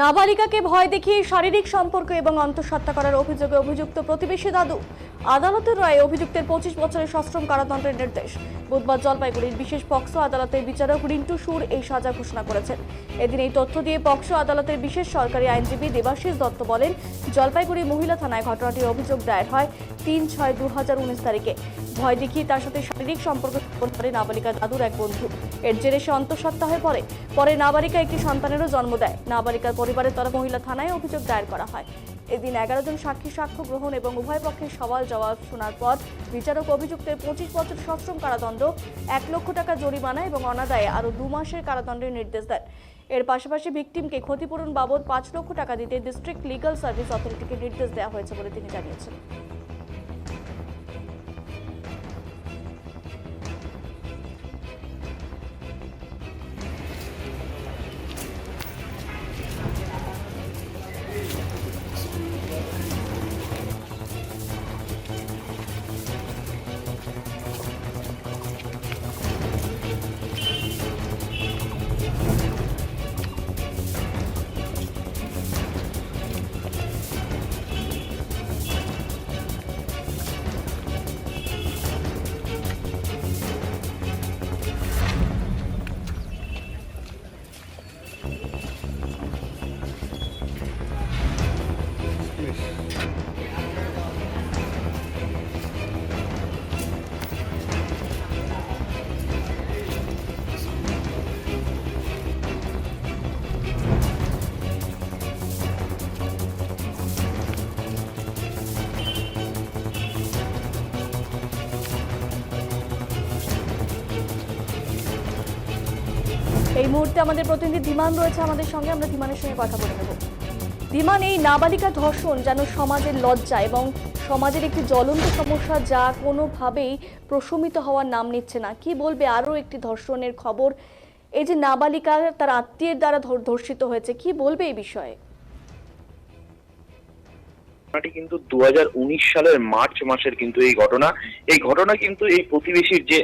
নাবালিকাকে ভয় দেখিয়ে শারীরিক সম্পর্ক এবং অন্তঃসত্ত্বা করার অভিযোগে অভিযুক্ত প্রতিবেশী দাদু। আদালতের রায়ে অভিযুক্তের পঁচিশ বছরের সশ্রম কারাদণ্ডের নির্দেশ। বুধবার জলপাইগুড়ির বিশেষ পক্সো আদালতের বিচারক রিন্টু সুর এই সাজা ঘোষণা করেছেন। এদিন এই তথ্য দিয়ে পক্সো আদালতের বিশেষ সরকারি আইনজীবী দেবাশিস দত্ত বলেন, জলপাইগুড়ি মহিলা থানায় ঘটনাটির অভিযোগ দায়ের হয় তিন ছয় দু তারিখে। ভয় দেখিয়ে তার সাথে শারীরিক সম্পর্ক স্থাপন করে নাবালিকা দাদুর এক বন্ধু। এর জেরে সে অন্তঃসত্ত্বা হয়ে পড়ে। পরে নাবালিকা একটি সন্তানেরও জন্ম দেয়। নাবালিকার পরিবারের তরফ মহিলা থানায় অভিযোগ দায়ের করা হয়। এদিন এগারো জন সাক্ষী সাক্ষ্য গ্রহণ এবং উভয় পক্ষের সওয়াল জবাব শোনার পর বিচারক অভিযুক্তের পঁচিশ বছর সশ্রম কারাদণ্ড, এক লক্ষ টাকা জরিমানা এবং অনাদায়ে আরও দু মাসের কারাদণ্ডের নির্দেশ দেন। এর পাশাপাশি ভিকটিমকে ক্ষতিপূরণ বাবদ পাঁচ লক্ষ টাকা দিতে ডিস্ট্রিক্ট লিগাল সার্ভিস অথরিটিকে নির্দেশ দেওয়া হয়েছে বলে তিনি জানিয়েছেন। এই মুহূর্তে আমাদের প্রতিনিধি ধীমান রয়েছে আমাদের সঙ্গে, আমরা ধীমানের সঙ্গে কথা বলে নেব। ধীমান, এই নাবালিকা ধর্ষণ যেন সমাজের লজ্জা এবং সমাজের একটি জ্বলন্ত সমস্যা যা কোনোভাবেই প্রশমিত হওয়ার নাম নিচ্ছে না। কি বলবে আরও একটি ধর্ষণের খবর? এই যে নাবালিকা তার আত্মীয়ের দ্বারা ধর্ষিত হয়েছে, কি বলবে এই বিষয়ে? ঘটনাটি কিন্তু দু হাজার উনিশ সালের মার্চ মাসের কিন্তু এই ঘটনা। এই ঘটনা কিন্তু এই প্রতিবেশীর যে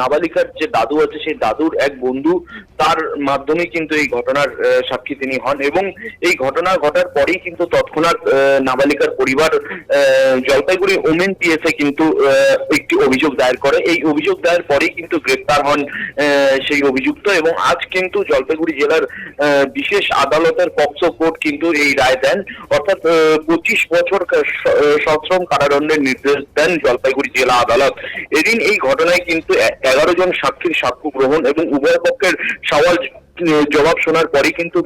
নাবালিকার যে দাদু আছে, সেই দাদুর এক বন্ধু, তার মাধ্যমে কিন্তু এই ঘটনার সাক্ষী তিনি হন এবং এই ঘটনা ঘটার পরেই কিন্তু তৎক্ষণাৎ নাবালিকার পরিবার জলপাইগুড়ি ওমেন পিএসএ কিন্তু একটি অভিযোগ দায়ের করে। এই অভিযোগ দায়ের পরেই কিন্তু গ্রেপ্তার হন সেই অভিযুক্ত এবং আজ কিন্তু জলপাইগুড়ি জেলার বিশেষ আদালতের পক্সো কোর্ট কিন্তু এই রায় দেন। অর্থাৎ পঁচিশ বছর সশ্রম কারাদণ্ডের নির্দেশ দেন জলপাইগুড়ি জেলা আদালত। এদিন এই ঘটনায় কিন্তু এগারো জন সাক্ষীর সাক্ষ্য গ্রহণ এবং উভয় পক্ষের সওয়াল জবাব শোনার পরে কিন্তু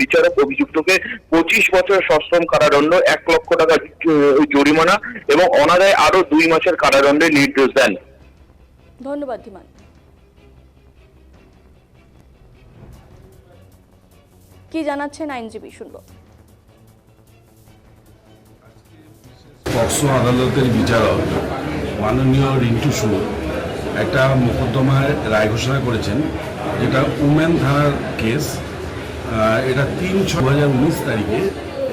বিচারক অভিযুক্তকে পঁচিশ বছর সশ্রম কারাদণ্ড, এক লক্ষ টাকা জরিমানা এবং অনাদায় আরও দুই মাসের কারাদণ্ডের নির্দেশ দেন। ধন্যবাদ কি জানাচ্ছেন আইনজীবী, শুনব। পক্সো আদালতের বিচারক মাননীয় রিন্টু সুর একটা মোকদ্দমায় রায় ঘোষণা করেছেন, যেটা উমেন থানার কেস এটা তিন ছ দু হাজার উনিশ তারিখে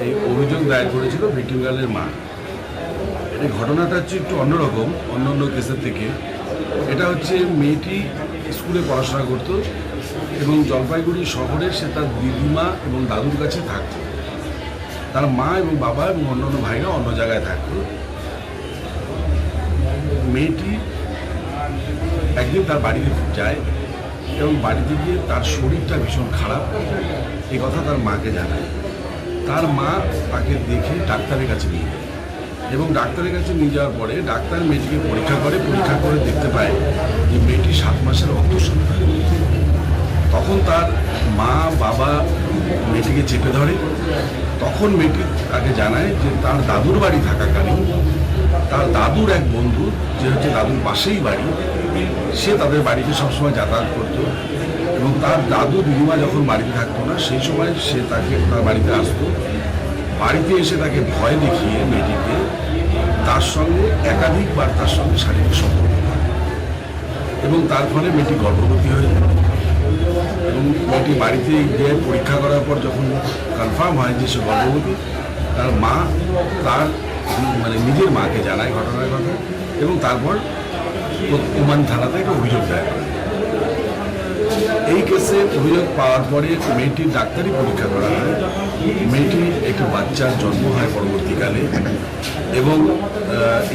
এই অভিযোগ দায়ের করেছিল ভিক্টিম মা। এই ঘটনাটা হচ্ছে একটু অন্যরকম অন্য অন্য কেসের থেকে। এটা হচ্ছে মেয়েটি স্কুলে পড়াশোনা করতো এবং জলপাইগুড়ি শহরে সে তার দিদিমা এবং দাদুর কাছে থাকতো। তার মা এবং বাবা এবং অন্যান্য ভাইরা অন্য জায়গায় থাকতো মেয়েটি একদিন তার বাড়িতে যায় এবং বাড়িতে গিয়ে তার শরীরটা ভীষণ খারাপ। এ কথা তার মাকে জানায়। তার মা তাকে দেখে ডাক্তারের কাছে নিয়ে যায় এবং ডাক্তারের কাছে নিয়ে যাওয়ার পরে ডাক্তার মেয়েটিকে পরীক্ষা করে পরীক্ষা করে দেখতে পায় যে মেয়েটি সাত মাসের অন্তঃসন্তান তখন তার মা, বাবা মেয়েটিকে চেপে ধরে তখন মেয়েটি তাকে জানায় যে তার দাদুর বাড়ি থাকাকালীন তার দাদুর এক বন্ধু, যে হচ্ছে দাদুর পাশেই বাড়ি, সে তাদের বাড়িতে সবসময় যাতায়াত করতো এবং তার দাদু দিদিমা যখন বাড়িতে থাকতো না, সেই সময় সে তাকে তার বাড়িতে আসতো। বাড়িতে এসে তাকে ভয় দেখিয়ে মেয়েটিকে তার সঙ্গে একাধিকবার তার সঙ্গে শারীরিক সম্পর্ক এবং তার ফলে মেয়েটি গর্ভবতী হয়ে যায়। মেয়েটি বাড়িতে গিয়ে পরীক্ষা করার পর যখন কনফার্ম হয় যে সে গর্ভবতী, তার মা, তার মানে নিজের মাকে জানায় ঘটনার কথা এবং তারপর ওমান থানাতে একটা অভিযোগ করে এই কেসে অভিযোগ পাওয়ার পরে মেয়েটির ডাক্তারি পরীক্ষা করা হয়। মেয়েটির একটি বাচ্চার জন্ম হয় পরবর্তীকালে এবং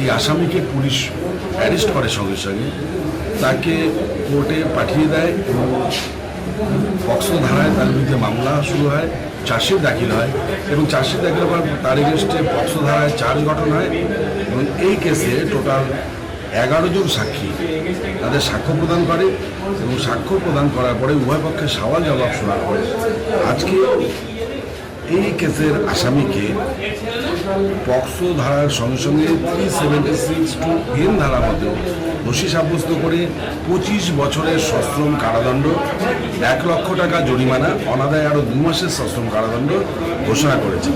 এই আসামিকে পুলিশ অ্যারেস্ট করে সঙ্গে সঙ্গে। তাকে কোর্টে পাঠিয়ে দেয় এবং পক্সো ধারায় তার বিরুদ্ধে মামলা শুরু হয়, চার্জশিট দাখিল হয় এবং চার্জশিট দাখিল হওয়ার পর তার এগেনস্টে পক্সো ধারায় চার্জ গঠন হয় এবং এই কেসে টোটাল এগারো জন সাক্ষী তাদের সাক্ষ্য প্রদান করে এবং সাক্ষ্য প্রদান করার পরে উভয় পক্ষে সওয়াল জবাব শোনার পরে আজকে এই কেসের আসামিকে পক্সো ধারার সঙ্গে সঙ্গে three seventy six two N ধারা মতো দোষী সাব্যস্ত করে পঁচিশ বছরের সশ্রম কারাদণ্ড, এক লক্ষ টাকা জরিমানা, অনাদায় আরও দু মাসের সশ্রম কারাদণ্ড ঘোষণা করেছে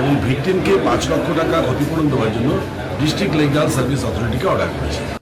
এবং ভিকটিমকে পাঁচ লক্ষ টাকা ক্ষতিপূরণ দেওয়ার জন্য ডিস্ট্রিক্ট লিগাল সার্ভিস অথরিটিকে অর্ডার করেছে।